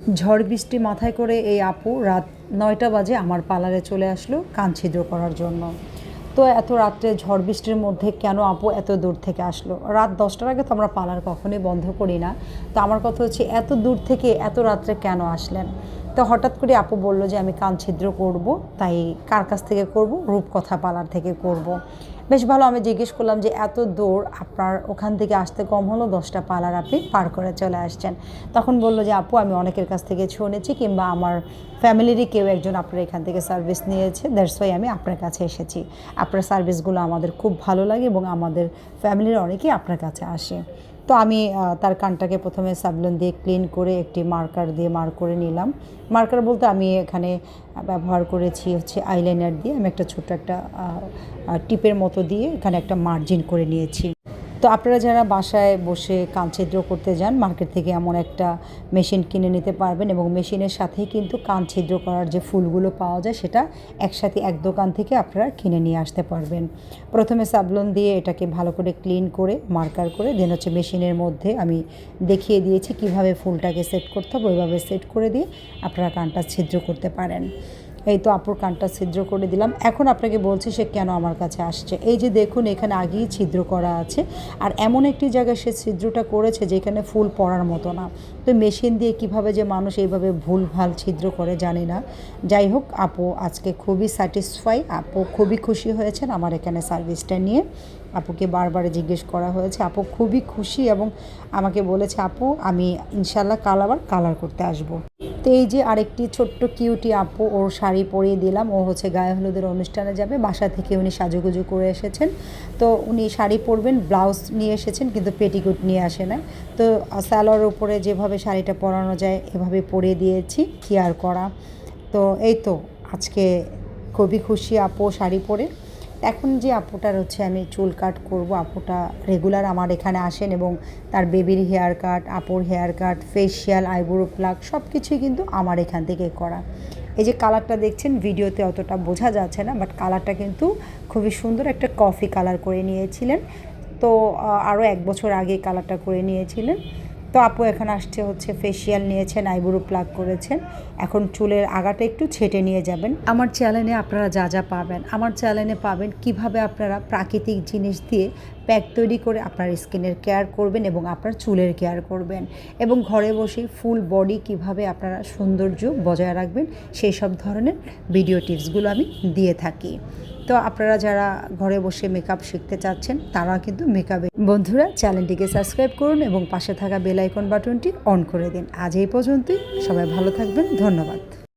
ঝড় বৃষ্টি মাথায় করে এই আপু রাত নয়টা বাজে আমার পার্লারে চলে আসলো কান ছিদ্র করার জন্য। তো এত রাত্রে ঝড় বৃষ্টির মধ্যে কেন আপু এত দূর থেকে আসলো? রাত দশটার আগে তো আমরা পার্লার কখনোই বন্ধ করি না। তো আমার কথা হচ্ছে, এত দূর থেকে এত রাত্রে কেন আসলেন? তো হঠাৎ করে আপু বলল যে আমি কান ছিদ্র করব, তাই কার কাছ থেকে করব? রূপকথা পালার থেকে করব। বেশ ভালো, আমি জিজ্ঞেস করলাম যে এত দূর আপনার ওখান থেকে আসতে কম হলো? দশটা পালার আপনি পার করে চলে আসছেন। তখন বলল যে আপু, আমি অনেকের কাছ থেকে শুনেছি কিংবা আমার ফ্যামিলিরই কেউ একজন আপনার এখান থেকে সার্ভিস নিয়েছে। দ্যাটস ওয়াই আমি আপনার কাছে এসেছি। আপনার সার্ভিসগুলো আমাদের খুব ভালো লাগে এবং আমাদের ফ্যামিলির অনেকেই আপনার কাছে আসে। তো আমি তার কানটাকে প্রথমে সাবলন দিয়ে ক্লিন করে একটি মার্কার দিয়ে মার্ক করে নিলাম। মার্কার বলতে আমি এখানে ব্যবহার করেছি হচ্ছে আইলাইনার দিয়ে। আমি একটা ছোট একটা টিপের মতো দিয়ে এখানে একটা মার্জিন করে নিয়েছি। তো আপনারা যারা বাসায় বসে কান ছিদ্র করতে যান, মার্কেট থেকে এমন একটা মেশিন কিনে নিতে পারবেন এবং মেশিনের সাথেই কিন্তু কান ছিদ্র করার যে ফুলগুলো পাওয়া যায়, সেটা একসাথে এক দোকান থেকে আপনারা কিনে নিয়ে আসতে পারবেন। প্রথমে সাবলন দিয়ে এটাকে ভালো করে ক্লিন করে, মার্কার করে, দেন হচ্ছে মেশিনের মধ্যে আমি দেখিয়ে দিয়েছি কীভাবে ফুলটাকে সেট করতে হবে, ওইভাবে সেট করে দিয়ে আপনারা কানটা ছিদ্র করতে পারেন। এই তো আপুর কানটা ছিদ্র করে দিলাম। এখন আপনাকে বলছি সে কেন আমার কাছে আসছে? এই যে দেখুন, এখানে আগেই ছিদ্র করা আছে। আর এমন একটি জায়গায় সে ছিদ্রটা করেছে যেখানে ফুল পড়ার মতো না। তো মেশিন দিয়ে কীভাবে যে মানুষ এইভাবে ভুল ভালো ছিদ্র করে জানি না। যাই হোক, আপু আজকে খুবই স্যাটিসফাই আপু খুবই খুশি হয়েছেন আমার এখানে সার্ভিসটা নিয়ে। আপুকে বারবার জিজ্ঞেস করা হয়েছে। আপু খুবই খুশি এবং আমাকে বলেছে, আপু, আমি ইনশাল্লাহ কাল আবার কালার করতে আসব। তো এই যে আরেকটি ছোট্ট কিউটি আপু ওর শাড়ি পরিয়ে দিলাম। ও হচ্ছে গায়ে হলুদের অনুষ্ঠানে যাবে। বাসা থেকে উনি সাজুগুজু করে এসেছেন। তো উনি শাড়ি পরবেন, ব্লাউজ নিয়ে এসেছেন কিন্তু পেটিকুট নিয়ে আসে না তো স্যালোয়ার উপরে যেভাবে শাড়িটা পরানো যায়, এভাবে পরিয়ে দিয়েছি কেয়ার করা। তো এই তো আজকে খুবই খুশি আপু শাড়ি পরে। এখন যে আপুটার হচ্ছে আমি চুল কাট করব, আপুটা রেগুলার আমার এখানে আসেন এবং তার বেবির হেয়ার কাট আপুর hair cut facial eyebrow pluck সব কিছুই কিন্তু আমার এখান থেকে করা। এই যে কালারটা দেখছেন, ভিডিওতে অতটা বোঝা যাচ্ছে না বাট কালারটা কিন্তু খুবই সুন্দর একটা কফি কালার করে নিয়েছিলেন। তো আরও এক বছর আগে কালারটা করে নিয়েছিলেন। তো আপু এখন আসছে হচ্ছে ফেসিয়াল নিয়েছেন আইব্রো প্লাক করেছেন। এখন চুলের আগাটা একটু ছেটে নিয়ে যাবেন। আমার চ্যানেলে আপনারা যা যা পাবেন। আমার চ্যানেলে পাবেন কীভাবে আপনারা প্রাকৃতিক জিনিস দিয়ে প্যাক তৈরি করে আপনার স্কিনের কেয়ার করবেন এবং আপনার চুলের কেয়ার করবেন। এবং ঘরে বসে ফুল বডি কীভাবে আপনারা সৌন্দর্য বজায় রাখবেন, সেই সব ধরনের ভিডিও টিপসগুলো আমি দিয়ে থাকি। তো আপনারা যারা ঘরে বসে মেকআপ শিখতে চাচ্ছেন, তারা কিন্তু মেকআপে বন্ধুরা চ্যানেলটিকে সাবস্ক্রাইব করুন এবং পাশে থাকা বেলাইকন বাটনটি অন করে দিন। আজ এই পর্যন্তই। সবাই ভালো থাকবেন। ধন্যবাদ।